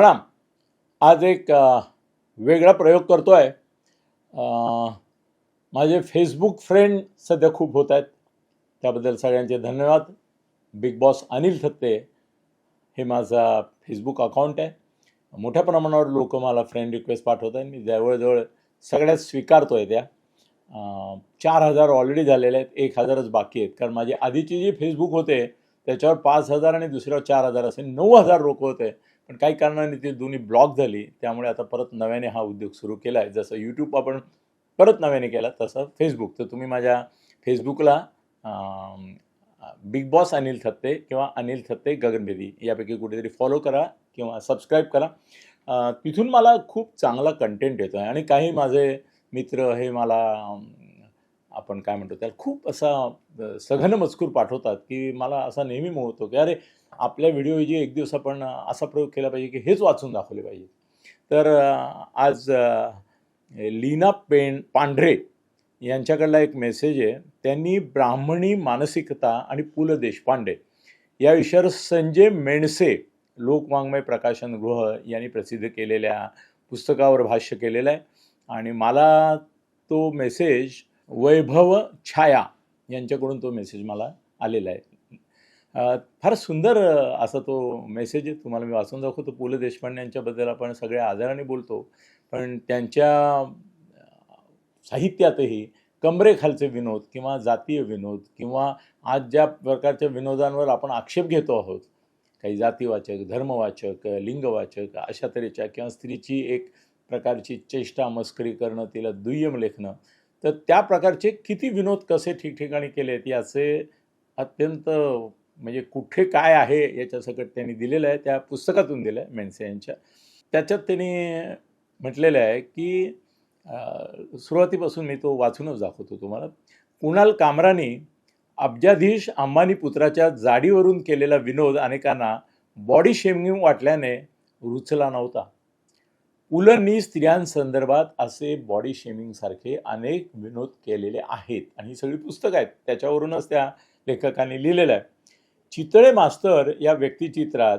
प्रणाम. आज एक वेगळा प्रयोग करतो आहे माझे फेसबुक फ्रेंड सध्या खूप होत आहेत. त्याबद्दल सगळ्यांचे धन्यवाद. बिग बॉस अनिल थत्ते हे माझा फेसबुक अकाउंट आहे. मोठ्या प्रमाणावर लोक मला फ्रेंड रिक्वेस्ट पाठवत आहेत. मी जवळजवळ सगळ्यात स्वीकारतो आहे त्या चार हजार ऑलरेडी झालेले आहेत. एक हजारच बाकी आहेत. कारण माझे आधीचे जे फेसबुक होते त्याच्यावर पाच हजार आणि दुसऱ्यावर चार हजार असे नऊ हजार लोक होते. पण काही कारणाने ते दोन्ही ब्लॉक झाली. त्यामुळे आता परत नव्याने हा उद्योग सुरू केला आहे जसं यूट्यूब आपण परत नव्याने केला तसं फेसबुक तर तुम्ही माझ्या फेसबुकला बिग बॉस अनिल थत्ते किंवा अनिल थत्ते गगनभेदी यापैकी कुठेतरी फॉलो करा किंवा सबस्क्राईब करा. तिथून मला खूप चांगला कंटेंट येतो आहे आणि काही माझे मित्र हे मला आपण काय म्हणतो त्याला खूप असा सघन मजकूर पाठवतात की मला असा नेहमी मोहतो की अरे आपल्या व्हिडिओऐवजी एक दिवस आपण असा प्रयोग केला पाहिजे की हेच वाचून दाखवले पाहिजे. तर आज लीना पेन पांढरे यांच्याकडला एक मेसेज आहे. त्यांनी ब्राह्मणी मानसिकता आणि पु ल देशपांडे या विषयावर संजय मेणसे लोकवाङ्मय प्रकाशन गृह यांनी प्रसिद्ध केलेल्या पुस्तकावर भाष्य केलेलं आहे. आणि मला तो मेसेज वैभव छाया यांच्याकडून तो मेसेज मला आलेला आहे. फार सुंदर असा तो मेसेज तुम्हाला मी वाचून दाखवतो. पु ल देशपांडे यांच्याबद्दल आपण सगळ्या आदराने बोलतो. पण त्यांच्या साहित्यातही कमरेखालचे विनोद किंवा जातीय विनोद किंवा आज ज्या प्रकारच्या विनोदांवर आपण आक्षेप घेतो आहोत काही जातीवाचक धर्मवाचक लिंगवाचक अशा तऱ्हेच्या किंवा स्त्रीची एक प्रकारची चेष्टा मस्करी करणं तिला दुय्यम लेखणं तर त्या प्रकारचे किती विनोद कसे ठिकठिकाणी केलेत याचे अत्यंत म्हणजे कुठे काय आहे याच्यासकट त्यांनी दिलेलं आहे त्या पुस्तकातून दिलं आहे मेणसे यांच्या. त्याच्यात त्यांनी म्हटलेलं आहे की सुरुवातीपासून मी तो वाचूनच दाखवतो तुम्हाला. कुणाल कामरानी अब्जाधीश अंबानी पुत्राच्या जाडीवरून केलेला विनोद अनेकांना बॉडी शेमिंग वाटल्याने रुचला नव्हता. पुलंनी स्त्रियांसंदर्भात असे बॉडी शेमिंगसारखे अनेक विनोद केलेले आहेत. आणि ही सगळी पुस्तकं आहेत. त्याच्यावरूनच त्या लेखकांनी लिहिलेलं आहे. चितळे मास्तर या व्यक्तिचित्रात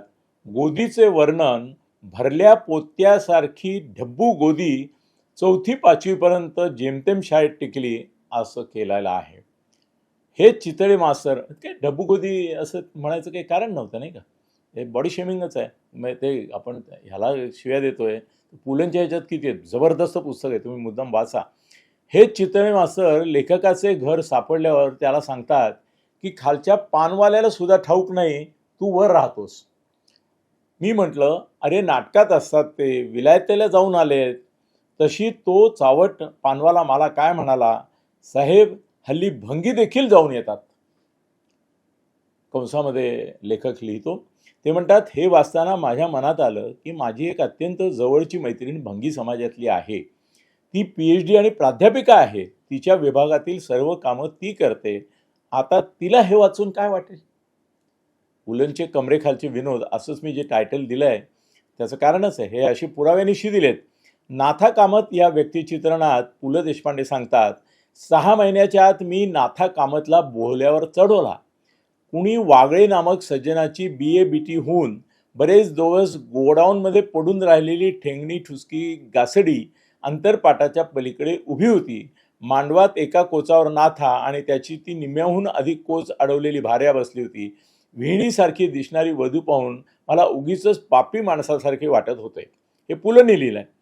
गोदीचे वर्णन भरल्या पोत्यासारखी ढब्बू गोदी चौथी पाचवीपर्यंत जेमतेम शाळेत टिकली असं केलेलं आहे. हे चितळे मास्तर काय ढब्बू गोदी असं म्हणायचं काही कारण नव्हतं नाही का? हे बॉडी शेमिंगच आहे. मग ते आपण ह्याला शिव्या देतोय. पुलंच्या ह्याच्यात किती आहेत? जबरदस्त पुस्तक आहे. तुम्ही मुद्दाम वाचा. हे चितळे मास्तर लेखकाचे घर सापडल्यावर त्याला सांगतात की खालच्या पानवाल्याला सुद्धा ठाऊक नाही तू वर राहतोस. मी म्हटलं अरे नाटकात असतात ते विलायतेला जाऊन आलेत. तशी तो चावट पानवाला मला काय म्हणाला साहेब हल्ली भंगी देखील जाऊन येतात. कंसामध्ये लेखक लिहितो. ते म्हणतात हे वाचताना माझ्या मनात आलं की माझी एक अत्यंत जवळची मैत्रीण भंगी समाजातली आहे. ती पी एच डी आणि प्राध्यापिका आहे. तिच्या विभागातील सर्व कामं ती करते. आता तिला हे वाचून काय वाटेल? पुलंचे कमरेखालचे विनोद असंच मी जे टायटल दिलं आहे त्याचं कारणच आहे. हे अशी पुराव्यानिशी दिलेत. नाथा कामत या व्यक्तिचित्रणात पु ल देशपांडे सांगतात सहा महिन्याच्या आत मी नाथा कामतला बोहल्यावर चढवला. कुणी वागळे नामक सज्जनाची बी ए बी टी होऊन बरेच दिवस गोडाऊनमध्ये पडून राहिलेली ठेंगणी ठुसकी गासडी अंतरपाटाच्या पलीकडे उभी होती. मांडवात एका कोचावर नाथा आणि त्याची ती निम्म्याहून अधिक कोच अडवलेली भार्या बसली होती. विहिणीसारखी दिसणारी वधू पाहून मला उगीच पापी माणसासारखे वाटत होते. हे पुलंनी लिहिलं आहे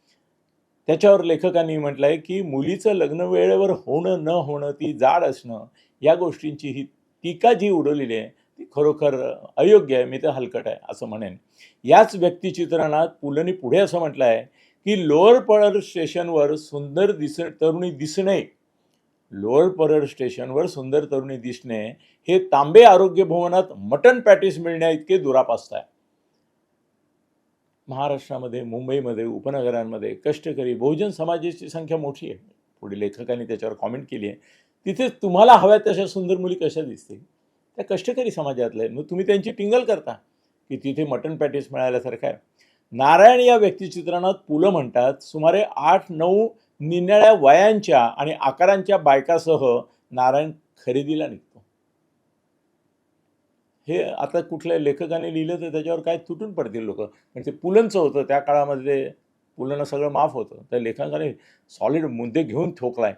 त्याच्यावर लेखकांनी म्हटलं आहे की मुलीचं लग्न वेळेवर होणं न होणं ती जाड असणं या गोष्टींची ही टीका जी उडवलेली आहे ती खरोखर अयोग्य आहे मी तर हलकट आहे असं म्हणेन. याच व्यक्तिचित्रणात पुलंनी पुढे असं म्हटलं आहे की लोअर परळ स्टेशनवर सुंदर दिस तरुणी दिसणे लोअर परळ स्टेशनवर सुंदर तरुणी दिसणे हे तांबे आरोग्य भवनात मटन पॅटीस मिळण्या इतके दुरापास्त आहे. महाराष्ट्रामध्ये मुंबईमध्ये उपनगरांमध्ये कष्टकरी बहुजन समाजाची संख्या मोठी आहे. पुढे लेखकांनी त्याच्यावर कॉमेंट केली आहे. तिथे तुम्हाला हव्या तशा सुंदर मुली कशा दिसतील? त्या कष्टकरी समाजातल्या आहेत. मग तुम्ही त्यांची टिंगल करता की तिथे मटन पॅटीस मिळाल्यासारखं आहे. नारायण या व्यक्तिचित्रणात पुलं म्हणतात. सुमारे आठ नऊ निन्याळ्या वयांच्या आणि आकारांच्या बायकासह नारायण खरेदीला निघतो. हे आता कुठल्या लेखकाने लिहिलं तर त्याच्यावर काय तुटून पडतील लोक? म्हणजे ते पुलंचं होतं. त्या काळामध्ये पुलंना सगळं माफ होतं. त्या लेखकाने सॉलिड मुद्दे घेऊन ठोकलाय.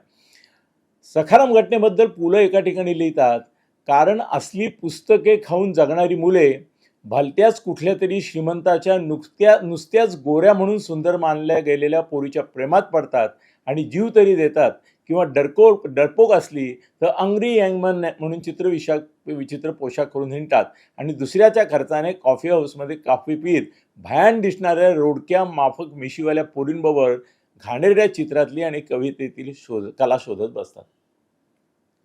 सखाराम घटनेबद्दल पुलं एका ठिकाणी लिहितात. कारण असली पुस्तके खाऊन जगणारी मुले भलत्याच कुठल्या तरी श्रीमंताच्या नुकत्या नुसत्याच गोऱ्या म्हणून सुंदर मानल्या गेलेल्या पोरीच्या प्रेमात पडतात आणि जीव तरी देतात किंवा डरको डरपोक असली तर अंग्री यंगमन म्हणून चित्रविशा विचित्र पोशाख करून हिंडतात. आणि दुसऱ्याच्या खर्चाने कॉफी हाऊसमध्ये कॉफी पीत भयान दिसणाऱ्या रोडक्या माफक मिशीवाल्या पोरींबरोबर घाणेरड्या चित्रातली आणि कवितेतील शोध कला शोधत बसतात.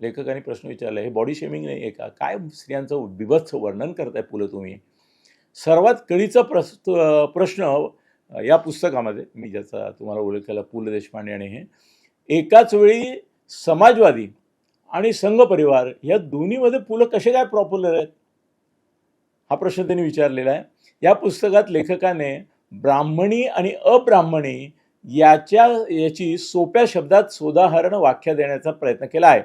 लेखकाने प्रश्न विचारला हे बॉडी शेमिंग नाही आहे का? काय स्त्रियांचं बिभत्स वर्णन करताय पुलं तुम्ही? सर्वात कळीचा प्रस प्रश्न या पुस्तकामध्ये मी ज्याचा तुम्हाला उल्लेख केला पु ल देशपांडे आणि हे एकाच वेळी समाजवादी आणि संघ परिवार या दोन्हीमध्ये पुलं कसे काय पॉप्युलर आहेत? हा प्रश्न त्यांनी विचारलेला आहे. या पुस्तकात लेखकाने ब्राह्मणी आणि अब्राह्मणी याच्या याची सोप्या शब्दात सोदाहरण व्याख्या देण्याचा प्रयत्न केला आहे.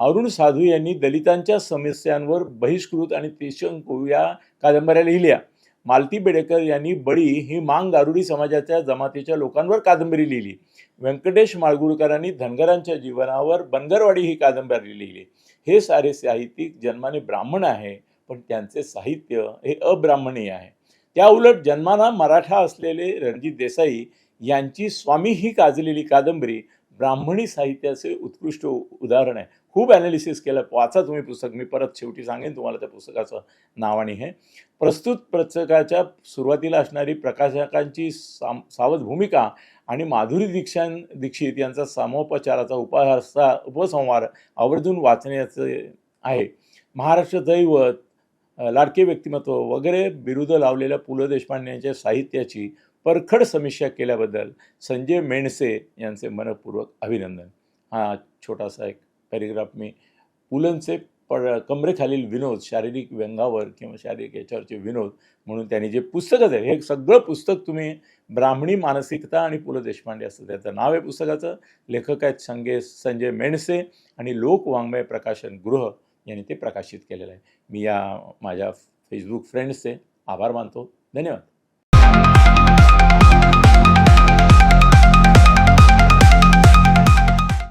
अरुण साधू यांनी दलितांच्या समस्यांवर बहिष्कृत आणि तेशंकू या कादंबऱ्या लिहिल्या. मालती बेडेकर यांनी बळी ही मांग गारुडी समाजाच्या जमातीच्या लोकांवर कादंबरी लिहिली. व्यंकटेश माळगुडकरांनी धनगरांच्या जीवनावर बनगरवाडी ही कादंबरी लिहिली. हे सारे साहित्यिक जन्माने ब्राह्मण आहे पण त्यांचे साहित्य हे अब्राह्मणीय आहे. त्या उलट जन्माना मराठा असलेले रणजित देसाई यांची स्वामी ही काजलेली कादंबरी ब्राह्मणी साहित्याचे उत्कृष्ट उदाहरण आहे. खूप ॲनालिसिस केलं. वाचा तुम्ही पुस्तक. मी परत शेवटी सांगेन तुम्हाला त्या पुस्तकाचं नाव आणि हे. प्रस्तुत पुस्तकाच्या सुरुवातीला असणारी प्रकाशकांची साम सावध भूमिका आणि माधुरी दीक्षां दीक्षित यांचा सामोपचाराचा उपहारसा उपसंहार आवर्जून वाचण्याचे आहे. महाराष्ट्र दैवत लाडके व्यक्तिमत्व वगैरे बिरुद लावलेल्या पु ल देशपांडे यांच्या साहित्याची परखड समीक्षा केल्याबद्दल संजय मेणसे यांचे मनपूर्वक अभिनंदन. हा छोटासा एक पॅरेग्राफ मी पुलंचे पड कमरेखालील विनोद शारीरिक व्यंगावर किंवा शारीरिक याच्यावरचे विनोद म्हणून त्यांनी जे पुस्तकच आहे हे सगळं पुस्तक तुम्ही ब्राह्मणी मानसिकता आणि पु ल देशपांडे असं त्याचं नाव आहे पुस्तकाचं. लेखक आहेत संगे संजय मेणसे आणि लोक वाङ्मय प्रकाशन गृह यांनी ते प्रकाशित केलेलं आहे. मी या माझ्या फेसबुक फ्रेंड्सचे आभार मानतो. धन्यवाद.